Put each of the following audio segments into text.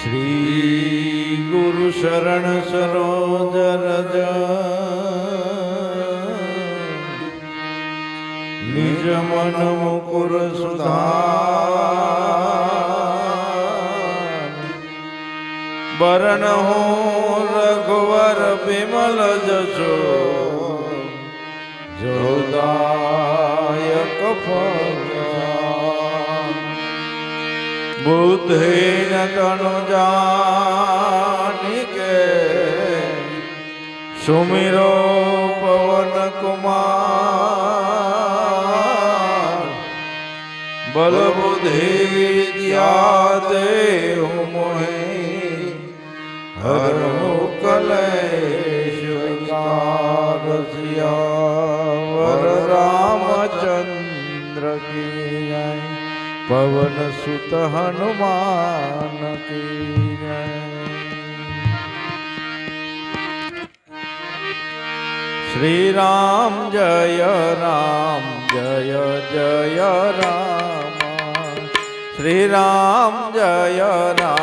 શ્રી ગુરુ શરણ સરોજ રજ નિજ મન મુકુર સુધા બરણ હું રઘુવર વિમલ જશો જોદાયક ફળ બુદ્ધેન તનુ જાનિકે સુમિરો પવન કુમાર. બલ બુદ્ધિ વિદ્યા દેવ મોહે પવન સુત હનુમાન કી શ્રી રામ જય રામ, જય જય રામ. શ્રી રામ જય રામ.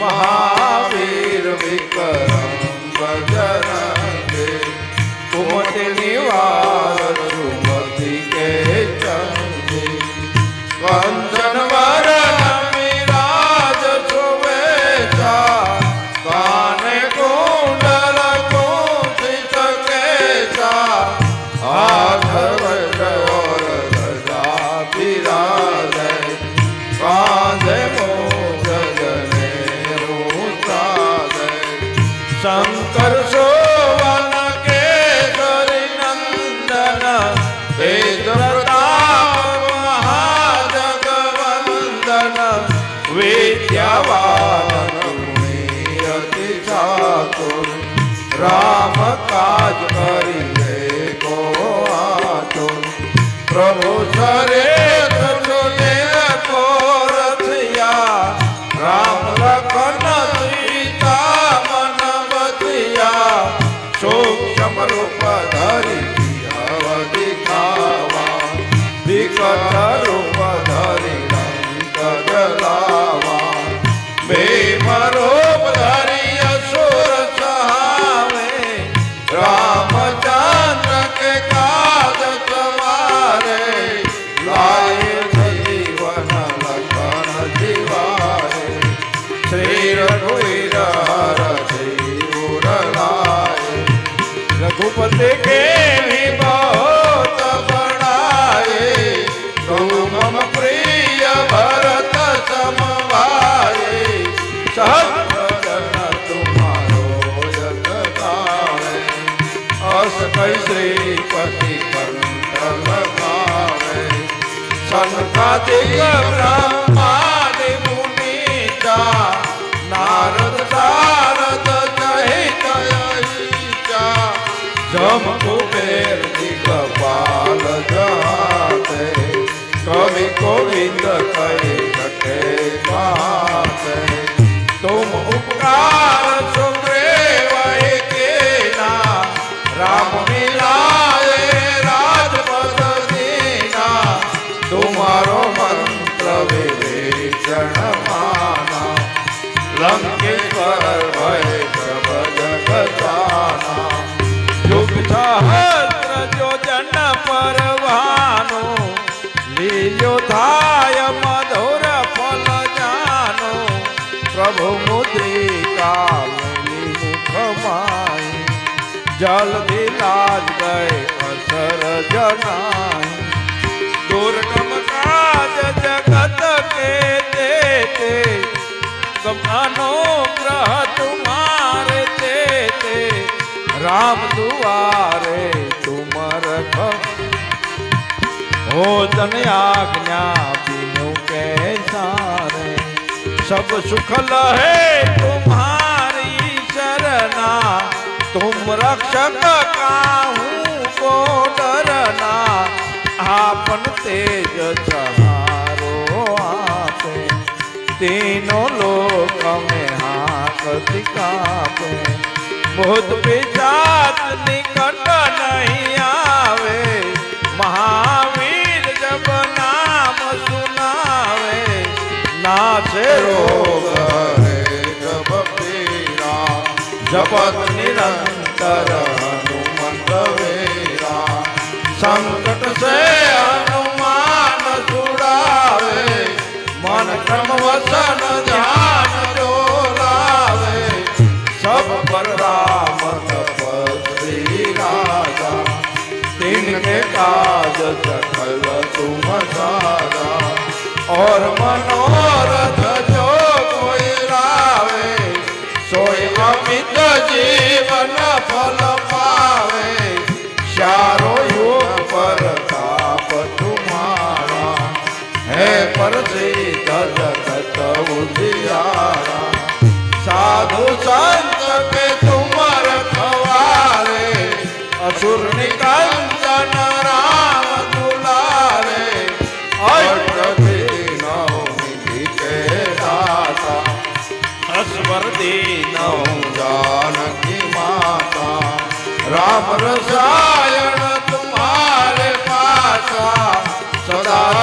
મહાવીર વિક્રમ প্রভু ধরে શ્રી રઘુવીર હરસી ઉરલાય રઘુપતિ કેવી બહોત પડાય. તું મમ પ્રિય ભરત સમવાય. સહજન તુમારો યત ગાવે અસ કૈ શ્રીપતિ કંઠ લગાવે સંકાદિક બ્રહ્મા Ой. माई जल दिलाज गए असर जनाई। दुर्गम काज जगत के देते समानो ग्रह तुम्हारे देते। राम दुआरे तुमर भोजन आज्ञा बिनु के सारे। सब सुख लहे तुम તુમ રક્ષક કાહું કો ડરના આપન તેજ સહારો આપે. તેનો લોક અમે હાથ કાપે. ભૂત પિશાચ નિકટ નહીં जपत निरंतर हनुमंत वेरा संकट से हनुमान छुड़ावे, मन क्रम वसन ध्यान जो लावे सब पर राम तपस्वी राजा, तिनके काज सकल तुम सारा। और मनोरथ ગોવિંદ જીવન ફલ પાવે ચારો યોગ પર તાપ તુમારા હે પરસી વરદી નવ જાનકી માતા રામ રસાય